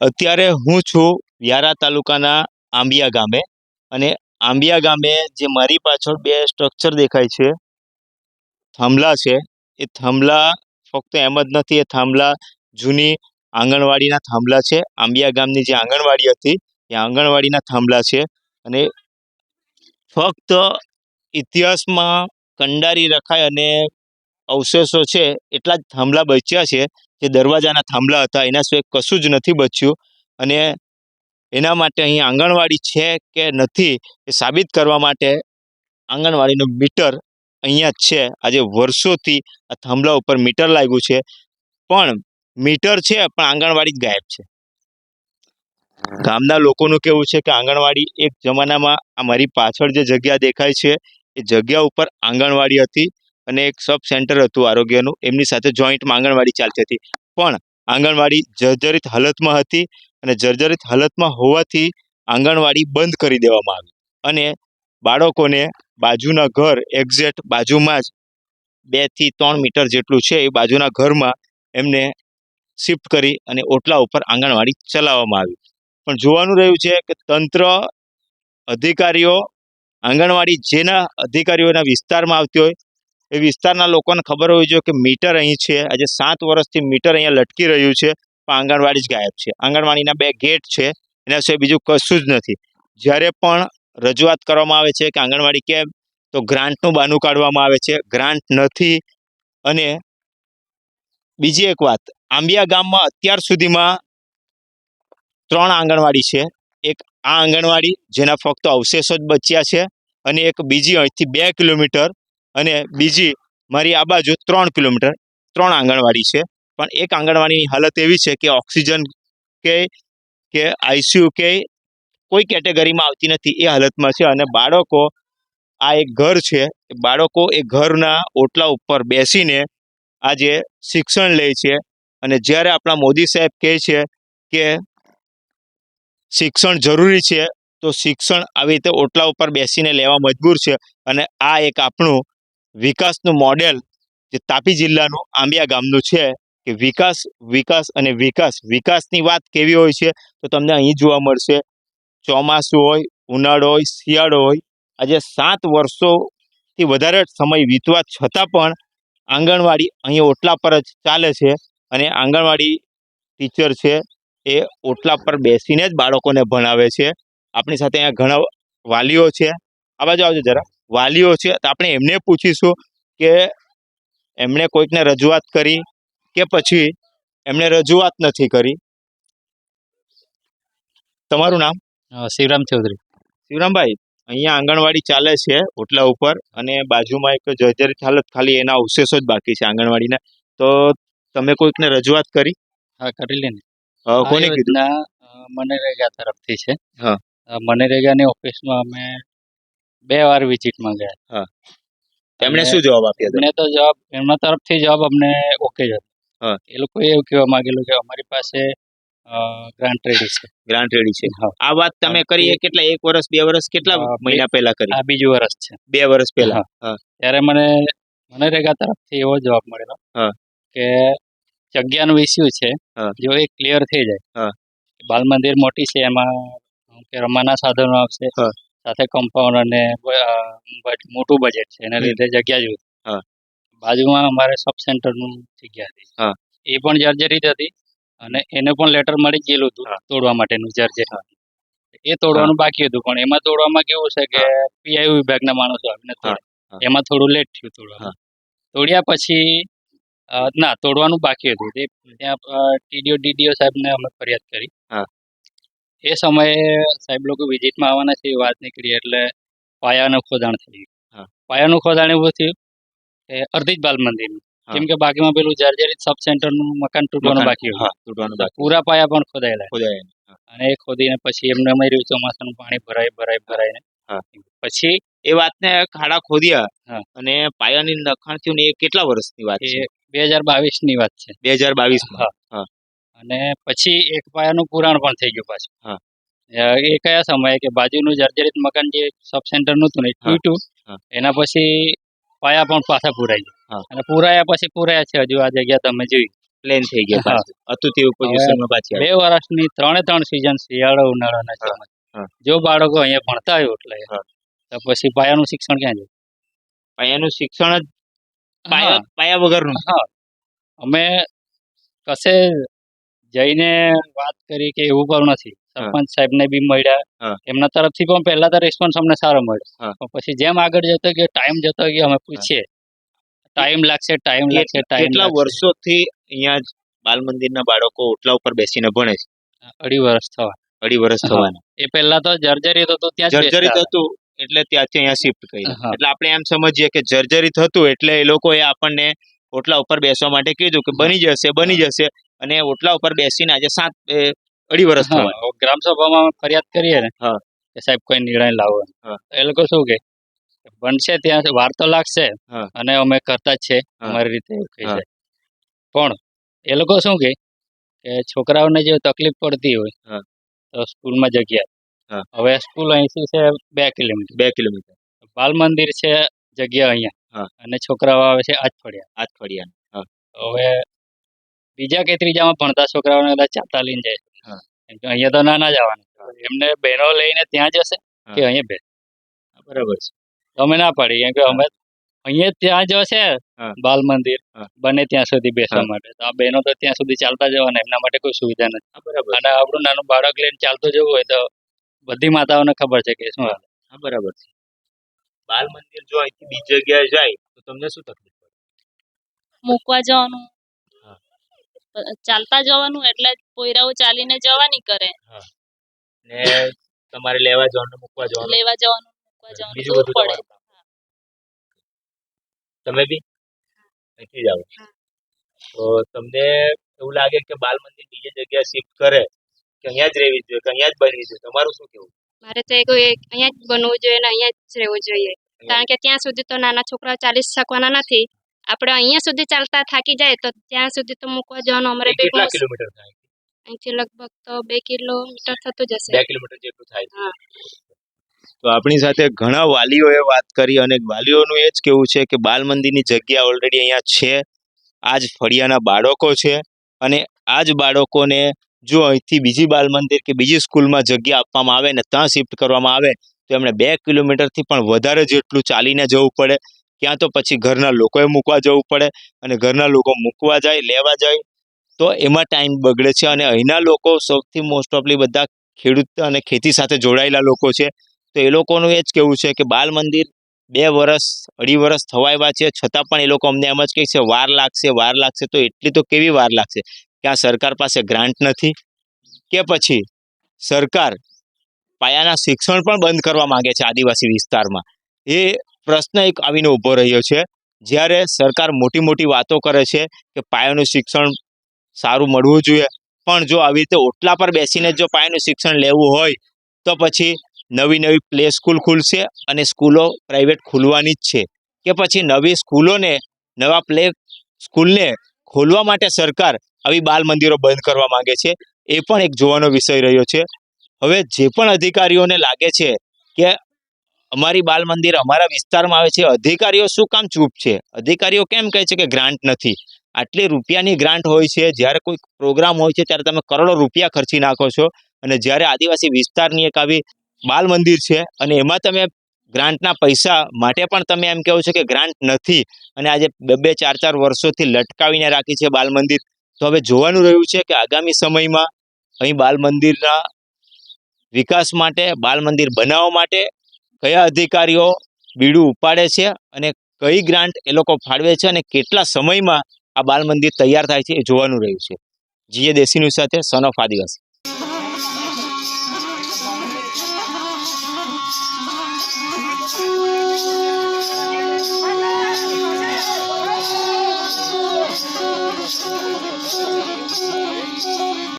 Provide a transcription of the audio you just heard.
અત્યારે હું છું વ્યારા તાલુકાના આંબિયા ગામે અને આંબિયા ગામે જે મારી પાછળ બે સ્ટ્રક્ચર દેખાય છે. થાંભલા છે. એ થાંભલા ફક્ત એમ જ નથી, એ થાંભલા જૂની આંગણવાડીના થાંભલા છે. આંબિયા ગામની જે આંગણવાડી હતી, એ આંગણવાડીના થાંભલા છે અને ફક્ત ઇતિહાસમાં કંડારી રખાય અને અવશેષો છે, એટલા જ થાંભલા બચ્યા છે, જે દરવાજાના થાંભલા હતા. એના સિવાય કશું જ નથી બચ્યું અને એના માટે અહીં આંગણવાડી છે કે નથી એ સાબિત કરવા માટે આંગણવાડીનો મીટર અહીંયા જ છે. આજે વર્ષોથી આ થાંભલા ઉપર મીટર લાગ્યું છે. પણ મીટર છે, પણ આંગણવાડી ગાયબ છે. ગામના લોકોનું કેવું છે કે આંગણવાડી એક જમાનામાં આ મારી પાછળ જે જગ્યા દેખાય છે એ જગ્યા ઉપર આંગણવાડી હતી અને એક સબ સેન્ટર હતું આરોગ્યનું. એમની સાથે જોઈન્ટમાં આંગણવાડી ચાલતી હતી. પણ આંગણવાડી જર્જરિત હાલતમાં હતી અને જર્જરિત હાલતમાં હોવાથી આંગણવાડી બંધ કરી દેવામાં આવી. અને બાળકોને બાજુના ઘર એક્ઝેક્ટ બાજુમાં જ બેથી ત્રણ મીટર જેટલું છે એ બાજુના ઘરમાં એમને શિફ્ટ કરી અને ઓટલા ઉપર આંગણવાડી ચલાવવામાં આવી. પણ જોવાનું રહ્યું છે કે તંત્ર અધિકારીઓ આંગણવાડી જેના અધિકારીઓના વિસ્તારમાં આવતી હોય, એ વિસ્તારના લોકોને ખબર હોવી જોઈએ કે મીટર અહીં છે. આજે સાત વર્ષથી મીટર અહીંયા લટકી રહ્યું છે, પણ આંગણવાડી જ ગાયબ છે. આંગણવાડીના બે ગેટ છે, એના સિવાય બીજું કશું જ નથી. જ્યારે પણ રજૂઆત કરવામાં આવે છે કે આંગણવાડી કેમ, તો ગ્રાન્ટનું બહાનું કાઢવામાં આવે છે. ગ્રાન્ટ નથી. અને બીજી એક વાત, આંબિયા ગામમાં અત્યાર સુધીમાં ત્રણ આંગણવાડી છે. એક આ આંગણવાડી, જેના ફક્ત અવશેષો જ બચ્યા છે. અને એક બીજી અહીંથી બે કિલોમીટર અને બીજી મારી આ બાજુ ત્રણ કિલોમીટર, ત્રણ આંગણવાડી છે. પણ એક આંગણવાડીની હાલત એવી છે કે ઓક્સિજન કે કે આઈસીયુ કે કોઈ કેટેગરીમાં આવતી નથી એ હાલતમાં છે અને બાળકો આ એક ઘર છે. બાળકો એ ઘરના ઓટલા ઉપર બેસીને આજે શિક્ષણ લે છે અને જ્યારે આપણા મોદી સાહેબ કહે છે કે શિક્ષણ જરૂરી છે તો શિક્ષણ આવી રીતે ઓટલા ઉપર બેસીને લેવા મજબૂર છે અને આ એક આપણું વિકાસનું મોડેલ જે તાપી જિલ્લાનું આંબિયા ગામનું છે કે વિકાસ વિકાસ અને વિકાસ. વિકાસની વાત કેવી હોય છે તો તમને અહીં જોવા મળશે. ચોમાસું હોય, ઉનાળો હોય, શિયાળો હોય, આજે સાત વર્ષોથી વધારે સમય વીતવા છતાં પણ આંગણવાડી અહીં ઓટલા પર જ ચાલે છે અને આંગણવાડી ટીચર છે એ ઓટલા પર બેસીને જ બાળકોને ભણાવે છે. આપણી સાથે અહીંયા ઘણા વાલીઓ છે. આ બાજુ આવજો જરા. વાલીઓ છે. તો આપણે એમને પૂછીશું કે એમણે કોઈકને રજૂઆત કરી કે પછી એમણે રજૂઆત નથી કરી. તમારું નામ? શિવરામ ચૌધરી. શિવરામભાઈ અહીંયા આંગણવાડી ચાલે છે ઓટલા ઉપર અને બાજુમાં એક જર્જરિત હાલત ખાલી એના અવશેષો જ બાકી છે આંગણવાડીના. તો તમે કોઈકને રજૂઆત કરી? હા કરી લે કોને કીધું? મનરેગા તરફથી છે. હા. મનરેગાની ઓફિસમાં અમે બે વાર વિઝિટમાં ગયા. હા. તેમણે શું જવાબ આપ્યો એમને તો જવાબ એમના તરફથી જવાબ અમને ઓકે જ હતો. હા. એ લોકોએ એવું કહેવા માંગેલું કે અમારી પાસે ગ્રાન્ટ રેડી છે. ગ્રાન્ટ રેડી છે. હા. આ વાત તમે કરી કેટલા એક વર્ષ બે વર્ષ કેટલા મહિના પહેલા કરી? આ બીજું વર્ષ છે. બે વર્ષ પહેલા. ત્યારે મને મનરેગા તરફથી એવો જવાબ મળેલો હા. કે જગ્યાનું ઇસ્યુ છે. જો એ ક્લિયર થઈ જાય હા. બાલ મંદિર મોટી છે એમાં કે રમવાના સાધનો આવશે સાથે કમ્પાઉન્ડ અને મોટું બજેટ છે. એના લીધે જગ્યા જોઈ બાજુમાં અમારે સબ સેન્ટરનું જગ્યા હતી. એ પણ જર્જરિત હતી અને એને પણ લેટર મળી ગયેલું હતું. તોડવા માટેનું જર્જરિત એ તોડવાનું બાકી હતું. પણ એમાં તોડવામાં કેવું છે કે પીઆઈ વિભાગના માણસો આવીને તોડે. એમાં થોડું લેટ થયું તોડવા તોડ્યા પછી ના તોડવાનું બાકી હતું. તે ત્યાં ટીડીઓ ડીડીઓ સાહેબને અમે ફરિયાદ કરી. એ સમયે સાહેબ લોકો વિઝિટમાં આવવાના છે એ વાત નીકળી એટલે પાયાનું ખોદાણ થઈ ગયું. પાયાનું ખોદાણ એવું થયું અર્ધિત બાલ મંદિરનું. કેમ કે બાકીમાં પેલું જર્જરિત સબ સેન્ટરનું મકાન તૂટવાનું મકાન, બાકી હતું તૂટવાનું બાકી પૂરા પાયા પણ ખોદાયેલા. ખોદાય અને એ ખોદીને પછી એમને અમાર્યું ચોમાસાનું પાણી ભરાય ભરાય ભરાય. પછી એ વાતને ખાડા ખોદ્યા અને પાયાની નખાણ થયું ને એ કેટલા વર્ષની વાત એ છે? બે હજાર બાવીસની વાત છે. બે હજાર બાવીસ હા. અને પછી એક પાયાનું પુરાણ પણ થઈ ગયું પાછું. હા. એ કયા સમયે કે બાજુનું જર્જરિત મકાન જે સબ સેન્ટરનું હતું ને એ તૂટ્યું એના પછી પાયા પણ પાછા પૂરાઈ ગયા. અને પૂરાયા પછી પૂરાયા છે હજુ આ જગ્યા તમે જોઈ. પ્લેન થઈ ગયા. હતું તેવું પોઝિશનમાં પાછી બે. વર્ષની ત્રણે ત્રણ સિઝન શિયાળો ઉનાળો અને ચોમાસું. જો બાળકો અહીંયા ભણતા હોય એટલે તો પછી પાયાનું શિક્ષણ ક્યાં જાય? પાયાનું શિક્ષણ જ પાયા પાયા વગરનું. હા. અમે કશે જઈને વાત કરી કે એવું પણ નથી. સરપંચ સરપંચ સાહેબને બી મળ્યા. એમના તરફથી પણ પહેલા તો રિસ્પોન્સ અમને સારો મળ્યો. પછી જેમ આગળ જતો ગયો ટાઈમ જતો ગયો અમે પૂછીએ. ટાઈમ લાગશે ટાઈમ લાગશે ટાઈમ કેટલા વર્ષોથી અહીંયા જ બાલ મંદિરના બાળકો ઓટલા ઉપર બેસીને ભણે છે? અઢી વર્ષ થવા. અઢી વર્ષ. થવાના. એ પહેલા તો જર્જરિત હતું ત્યાં જર્જરિત હતું એટલે ત્યાંથી અહીંયા શિફ્ટ કરી એટલે આપણે એમ સમજીએ કે જર્જરિત હતું એટલે એ લોકોએ આપણને ઓટલા ઉપર બેસવા માટે કીધું કે બની જશે બની જશે. અને ઓટલા ઉપર બેસીને આજે સાત અઢી વર્ષ ગ્રામ સભામાં ફરિયાદ કરીએ ને હા. કે સાહેબ કોઈ નિર્ણય લાવો એ લોકો શું કે બનશે ત્યાં વાર તો લાગશે. અને અમે કરતા જ છે અમારી રીતે એવું. પણ એ લોકો શું કે કે છોકરાઓને જે તકલીફ પડતી હોય. તો સ્કૂલમાં જગ્યા. હવે સ્કૂલ અહીંથી છે બે કિલોમીટર. બે કિલોમીટર. બાલ મંદિર છે જગ્યા અહીંયા. અને છોકરાઓ આવે છે આજ ફળિયા આજ ફળિયા હવે બીજા કે ત્રીજામાં ભણતા છોકરાઓને કદાચ ચાલતા લઈને જાય. અહીંયા તો ના ના જવાનું. એમને બહેનો લઈને ત્યાં જશે કે અહીંયા બે. બરાબર છે. અમે ના પાડી કેમ કે અમે અહીંયા ત્યાં જશે બાલ મંદિર. બને ત્યાં સુધી બેસવા માટે. તો આ બહેનો તો ત્યાં સુધી ચાલતા જવાના એમના માટે કોઈ સુવિધા નથી. બરાબર અને આપણું નાનું બાળક લઈને ચાલતું જવું હોય તો બધી માતાઓને ખબર છે કે શું હાલે. હા બરાબર છે. બાલ મંદિર જો અહીંથી બીજી જગ્યાએ જાય તો તમને શું તકલીફ પડે? મૂકવા જવાનું. ચાલતા જવાનું એટલે પોયરાઓ ચાલીને જવાની કરે. ને તમારે લેવા જવાનું મૂકવા જવાનું? લેવા જવાનું મૂકવા જવાનું બીજું બધું પડે. તમે બી? અહીંથી જ તો તમને એવું લાગે કે બાલ મંદિર બીજી જગ્યાએ શિફ્ટ કરે કે અહીંયા જ રહેવી જોઈએ કે અહીંયા જ બનવી જોઈએ? તમારું શું કેવું? મારે તો એક એક અહીંયા જ બનવું જોઈએ ને અહીંયા જ રહેવું જોઈએ. કારણ કે ત્યાં સુધી તો નાના છોકરાઓ ચાલી શકવાના નથી. આપણે અહીંયા સુધી ચાલતા થાકી જાય તો ત્યાં સુધી તો મૂકવા જવાનું અમારે કેટલા કિલોમીટર થાય? અહીંથી લગભગ તો બે કિલોમીટર થતું જશે. બે કિલોમીટર જેટલું થાય. હા. તો આપણી સાથે ઘણા વાલીઓએ વાત કરી અને વાલીઓનું એ જ કેવું છે કે બાલ મંદિરની જગ્યા ઓલરેડી અહીંયા છે. આ જ ફળિયાના બાળકો છે અને આ જ બાળકોને જો અહીંથી બીજી બાલ મંદિર કે બીજી સ્કૂલમાં જગ્યા આપવામાં આવે ને ત્યાં શિફ્ટ કરવામાં આવે તો એમણે બે કિલોમીટરથી પણ વધારે જેટલું ચાલીને જવું પડે. ક્યાં તો પછી ઘરના લોકોએ મૂકવા જવું પડે અને ઘરના લોકો મૂકવા જાય, લેવા જાય. તો એમાં ટાઈમ બગડે છે અને અહીંના લોકો સૌથી મોસ્ટ ઓફલી બધા ખેડૂત અને ખેતી સાથે જોડાયેલા લોકો છે. તો એ લોકોનું એ જ કહેવું છે કે બાલ મંદિર બે વર્ષ અઢી વર્ષ થવા આવ્યા છે. છતાં પણ એ લોકો અમને એમ જ કહે છે, વાર લાગશે વાર લાગશે. તો એટલી તો કેવી વાર લાગશે? ક્યાં સરકાર પાસે ગ્રાન્ટ નથી કે પછી સરકાર પાયાના શિક્ષણ પણ બંધ કરવા માંગે છે આદિવાસી વિસ્તારમાં. એ પ્રશ્ન એક આવીને ઊભો રહ્યો છે. જ્યારે સરકાર મોટી મોટી વાતો કરે છે કે પાયાનું શિક્ષણ સારું મળવું જોઈએ, પણ જો આવી રીતે ઓટલા પર બેસીને જો પાયાનું શિક્ષણ લેવું હોય, તો પછી નવી નવી પ્લે સ્કૂલ ખુલશે અને સ્કૂલો પ્રાઇવેટ ખુલવાની જ છે. કે પછી નવી સ્કૂલોને, નવા પ્લે સ્કૂલને ખોલવા માટે સરકાર આવી બાલ મંદિરો બંધ કરવા માંગે છે, એ પણ એક જોવાનો વિષય રહ્યો છે. હવે જે પણ અધિકારીઓને લાગે છે કે અમારી બાલ મંદિર અમારા વિસ્તારમાં આવે છે. અધિકારીઓ શું કામ ચૂપ છે? અધિકારીઓ કેમ કહે છે કે ગ્રાન્ટ નથી? આટલી રૂપિયાની ગ્રાન્ટ હોય છે, જ્યારે કોઈ પ્રોગ્રામ હોય છે, ત્યારે તમે કરોડો રૂપિયા ખર્ચી નાખો છો. અને જ્યારે આદિવાસી વિસ્તારની એક આવી બાલ મંદિર છે અને એમાં તમે ગ્રાન્ટના પૈસા માટે પણ તમે એમ કહો છો કે ગ્રાન્ટ નથી અને આજે બે બે ચાર ચાર વર્ષોથી લટકાવીને રાખી છે બાલ મંદિર. તો હવે જોવાનું રહ્યું છે કે આગામી સમયમાં અહીં બાલ મંદિરના વિકાસ માટે, બાલ મંદિર બનાવવા માટે કયા અધિકારીઓ બીડું ઉપાડે છે અને કઈ ગ્રાન્ટ એ લોકો ફાળવે છે અને કેટલા સમયમાં આ બાલ મંદિર તૈયાર થાય છે એ જોવાનું રહ્યું છે. જીએ ન્યૂઝ સાથે સન ઓફ આદિવાસી.